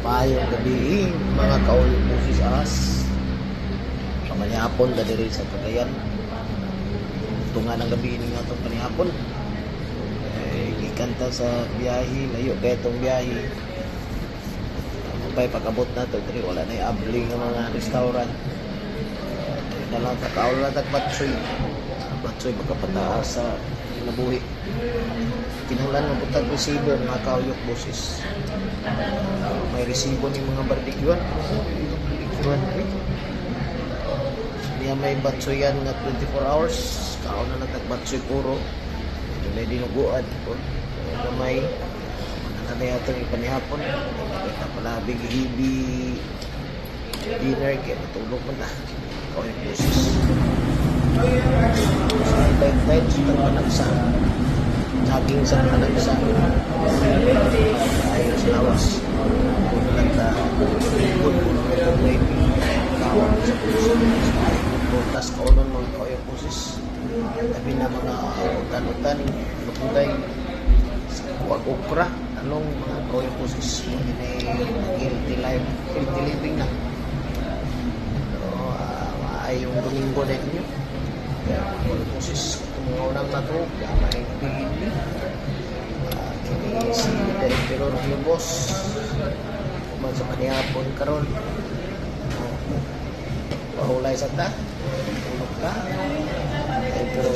Mayong gabi, mga kaulong busis as. Sa manihapon, dali sa Cagayan. Tunga ng gabi ini nga itong panihapon. Eh, gikanta sa biyahe, layo kaya itong biyahe. Pagpay pagabot na ito, dali wala na abling ng mga restaurant. Na lang kakaul na tagbatsoy. Batsoy, magkapataas sa nabuhi. Kinahanglan mo butag resibo mga kauyok boses. May resibo ni mga barbecue. Barbecue. Niya may batsoy yan nga 24 hours. Kao na nagtagbatsoy puro. Ito na dinuguan. Po. Ito may ano na yata yung panihapon. Kita pala big hibi dinner kaya natulog mo na. Kauyok boses. Sa time-time, sa panagsa. Jogging sa panagsa. Sa Butas ka unon mga kaoy pusis. Tapi na mga utan-utan, lupunday, wag okra, anong mga kaoy pusis. Hindi na healthy life, healthy living na. So, uh, maay yung domingo na inyo. Kaya kaoy pusis, kung mga unang natuog, may piliin niyo. Kini si Director yung boss man sa panihapon karon Ah, pahulay sa ta tulog ka ay pero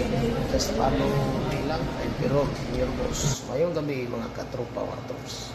just paano nilang ay pero your boss mayong gabi mga katropa mga troops